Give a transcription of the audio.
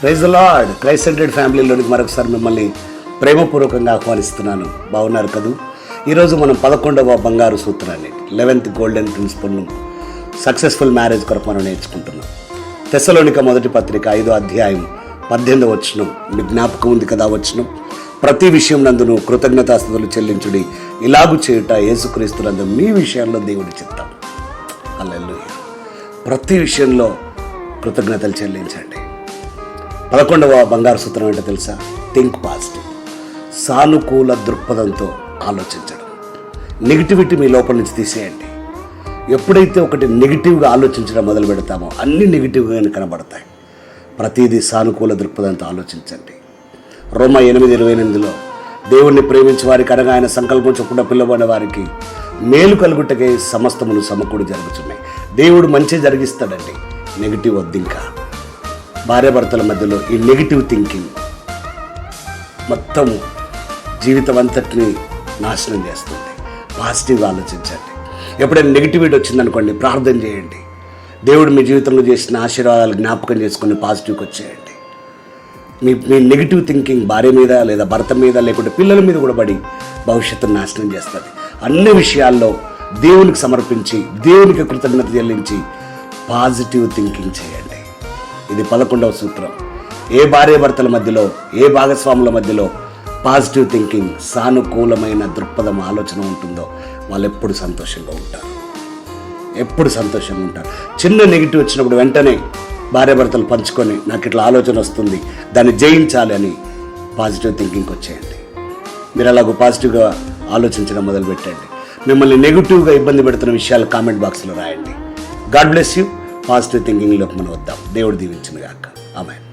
Praise Lord. Christ centred ఫ్యామిలీలోనికి మరొకసారి మిమ్మల్ని ప్రేమపూర్వకంగా ఆహ్వానిస్తున్నాను. బాగున్నారు కదూ? ఈరోజు మనం పదకొండవ బంగారు సూత్రాన్ని లెవెన్త్ గోల్డెన్ ప్రిన్సిపల్ను సక్సెస్ఫుల్ మ్యారేజ్ కొరకు మనం నేర్చుకుంటున్నాం. తెసలోనిక మొదటి పత్రిక ఐదో అధ్యాయం పద్దెనిమిది వచ్చిన మీ జ్ఞాపకం ఉంది కదా వచ్చిన ప్రతి విషయం నందును కృతజ్ఞతాస్థుతులు చెల్లించుడి. ఇలాగు చేయుట యేసుక్రీస్తునందు మీ విషయంలో దేవుడు చెప్తాడు. అల్లెల్లు ప్రతి విషయంలో కృతజ్ఞతలు చెల్లించండి. పదకొండవ బంగారు సూత్రం ఏంటో తెలుసా? థింక్ పాజిటివ్ సానుకూల దృక్పథంతో ఆలోచించడం. నెగిటివిటీ మీ లోపల నుంచి తీసేయండి. ఎప్పుడైతే ఒకటి నెగిటివ్గా ఆలోచించడం మొదలు పెడతామో అన్ని నెగిటివ్గానే కనబడతాయి. ప్రతిదీ సానుకూల దృక్పథంతో ఆలోచించండి. రోమ ఎనిమిది ఇరవై ఎనిమిదిలో దేవుణ్ణి ప్రేమించి వారికి అనగా ఆయన సంకల్పం చొప్పున పిల్లబడిన వారికి మేలు కలుగుటకే సమస్తములు సమకూడి జరుగుతున్నాయి దేవుడు మంచి జరిగిస్తాడండి. నెగిటివ్ వద్దు ఇంకా. భార్యాభర్తల మధ్యలో ఈ నెగిటివ్ థింకింగ్ మొత్తం జీవితం అంతటిని నాశనం చేస్తుంది. పాజిటివ్గా ఆలోచించండి. ఎప్పుడైనా నెగిటివిటీ వచ్చిందనుకోండి ప్రార్థన చేయండి. దేవుడు మీ జీవితంలో చేసిన ఆశీర్వాదాలు జ్ఞాపకం చేసుకుని పాజిటివ్కి వచ్చేయండి. మీ మీ నెగిటివ్ థింకింగ్ భార్య మీద లేదా భర్త మీద లేకుంటే పిల్లల మీద కూడా పడి భవిష్యత్తును నాశనం చేస్తుంది. అన్ని విషయాల్లో దేవునికి సమర్పించి దేవునికి కృతజ్ఞత చెల్లించి పాజిటివ్ థింకింగ్ చేయండి. ఇది పదకొండవ సూత్రం. ఏ భార్యాభర్తల మధ్యలో ఏ భాగస్వాముల మధ్యలో పాజిటివ్ థింకింగ్ సానుకూలమైన దృక్పథం ఆలోచన ఉంటుందో వాళ్ళు ఎప్పుడు సంతోషంగా ఉంటారు. ఎప్పుడు సంతోషంగా ఉంటారు. చిన్న నెగిటివ్ వచ్చినప్పుడు వెంటనే భార్యాభర్తలు పంచుకొని నాకు ఇట్లా ఆలోచన వస్తుంది దాన్ని జయించాలి అని పాజిటివ్ థింకింగ్కి వచ్చేయండి. మీరు అలాగో పాజిటివ్గా ఆలోచించడం మొదలుపెట్టండి. మిమ్మల్ని నెగిటివ్గా ఇబ్బంది పెడుతున్న విషయాలు కామెంట్ బాక్స్లో రాయండి. గాడ్ బ్లెస్ యూ పాజిటివ్ థింకింగ్లోకి మనం వద్దాం. దేవుడు దీవించిన గాక. ఆమె